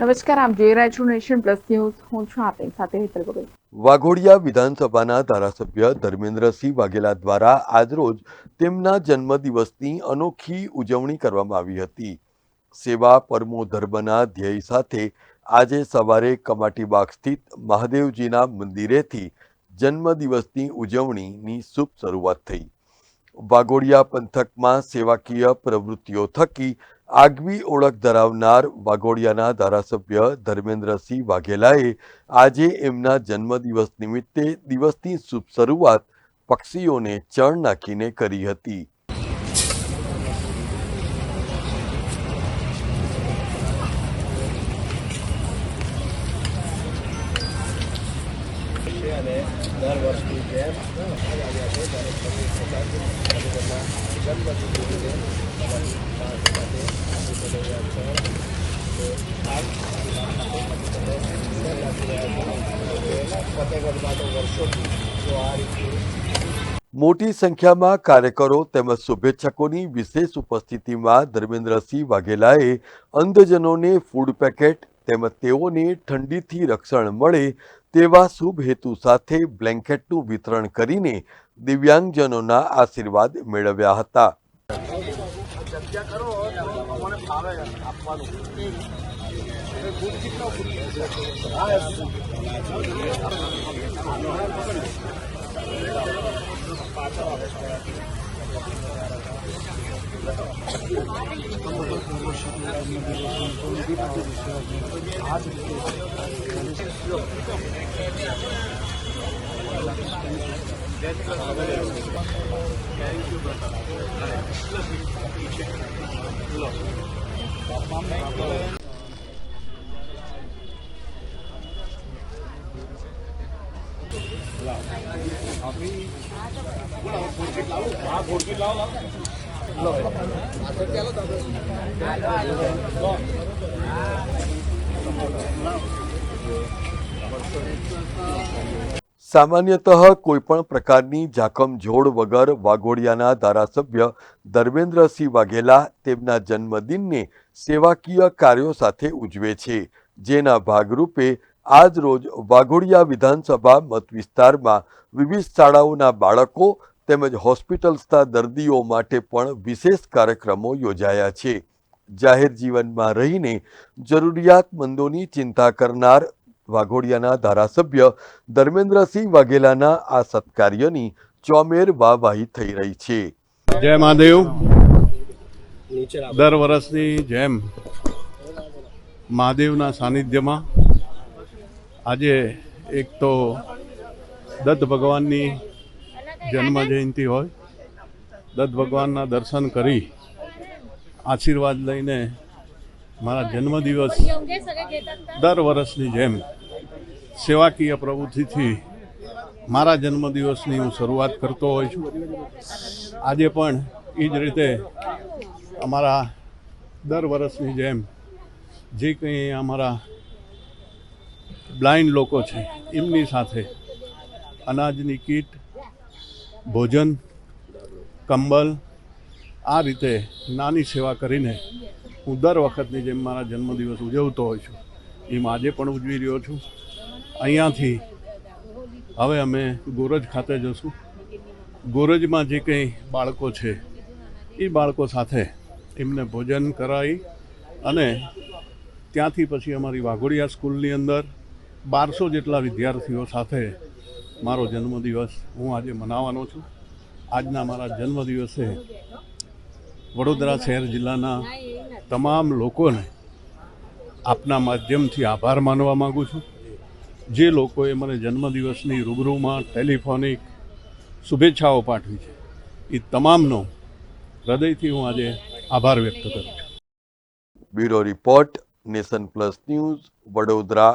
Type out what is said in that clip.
નમસ્કાર આપ જોઈ રહ્યા છો નેશન પ્લસ ન્યૂઝ. હું છું આપની સાથે હેતલ ભગત વાઘોડિયા વિધાનસભાના ધારાસભ્ય ધર્મેન્દ્રસિંહ વાઘેલા દ્વારા આજરોજ તેમના જન્મદિવસની અનોખી ઉજવણી કરવામાં આવી હતી. સેવા પરમો ધર્મના ધ્યેય સાથે આજે સવારે કમાટીબાગ સ્થિત મહાદેવજીના મંદિરેથી જન્મદિવસની ઉજવણીની શુભ શરૂઆત થઈ. વાઘોડિયા પંથકમાં સેવાકીય પ્રવૃત્તિઓ થકી આગવી ઓળખ ધરાવનાર વાઘોડિયાના ધારાસભ્ય ધર્મેન્દ્રસિંહ વાઘેલાએ આજે એમના જન્મદિવસ નિમિત્તે દિવસની શુભ શરૂઆત પક્ષીઓને ચણ નાખીને કરી હતી. દર વર્ષની જેમ જન્મદિવસે અમારી પાસે સાથે આવી બધા છે તો આ ફતેહગઢમાં તો વર્ષોથી તો આ રીતે મોટી સંખ્યામાં કાર્યકરો તેમજ શુભેચ્છકોની વિશેષ ઉપસ્થિતિમાં ધર્મેન્દ્રસિંહ વાઘેલાએ અંધજનોને ફૂડ પેકેટ તેમજ તેઓને ઠંડીથી રક્ષણ મળે તેવા શુભ હેતુ સાથે બ્લેન્કેટનું વિતરણ કરીને દિવ્યાંગજનોના આશીર્વાદ મેળવ્યા હતા. જગ્યા કરો તો મને લાવો આપવાનું સામાન્યતઃ કોઈપણ પ્રકારની જોડ વગર વાઘોડિયાના ધારાસભ્ય ધર્મેન્દ્રસિંહ વાઘેલા તેમના જન્મદિનને સેવાકીય કાર્યો સાથે ઉજવે છે. જેના ભાગરૂપે આજ રોજ વાઘોડિયા વિધાનસભા મત વિસ્તારમાં વિવિધ શાળાઓના બાળકો તેમજ હોસ્પિટલ્સના દર્દીઓ માટે પણ વિશેષ કાર્યક્રમો યોજાયા છે. જાહેર જીવનમાં રહીને જરૂરિયાતમંદોની ચિંતા કરનાર વાઘોડિયાના ધારાસભ્ય ધર્મેન્દ્રસિંહ વાઘેલાના આ સત્કાર્યની ચોમેર વાહવાહી થઈ રહી છે. જય મહાદેવ. દર વર્ષની જેમ મહાદેવના સાનિધ્યમાં આજે એક તો દત્ત ભગવાનની જન્મ જયંતિ હોય, દત્ત ભગવાનના દર્શન કરી, આશીર્વાદ લઈને મારા જન્મદિવસ દર વર્ષની જેમ સેવાકીય પ્રવૃત્તિથી મારા જન્મદિવસની હું શરૂઆત કરતો હોઉં છું. આજે પણ એ જ રીતે અમારા દર વર્ષની જેમ જે કંઈ અમારા બ્લાઇન્ડ લોકો છે, એમની સાથે અનાજની કીટ ભોજન, કંબલ, આ રીતે નાની સેવા કરીને હું દર વખતની જેમ મારા જન્મદિવસ ઉજવતો હોઉં છું. એમ આજે પણ ઉજવી રહ્યો છું. અહીંયાથી હવે અમે ગોરજ ખાતે જશું. ગોરજમાં જે કંઈ બાળકો છે, એ બાળકો સાથે એમને ભોજન કરાવી અને ત્યાંથી પછી અમારી વાઘોડિયા સ્કૂલની અંદર બારસો જેટલા વિદ્યાર્થીઓ સાથે મારો જન્મદિવસ હું આજે મનાવવાનો છું. આજના મારા જન્મદિવસે વડોદરા શહેર જિલ્લાના તમામ લોકોને આપના માધ્યમથી આભાર માનવા માગું છું. જે લોકોએ મને જન્મદિવસની રૂબરૂમાં ટેલિફોનિક શુભેચ્છાઓ પાઠવી છે, એ તમામનો હૃદયથી હું આજે આભાર વ્યક્ત કરું છું. Bureau report nation plus news Vadodara.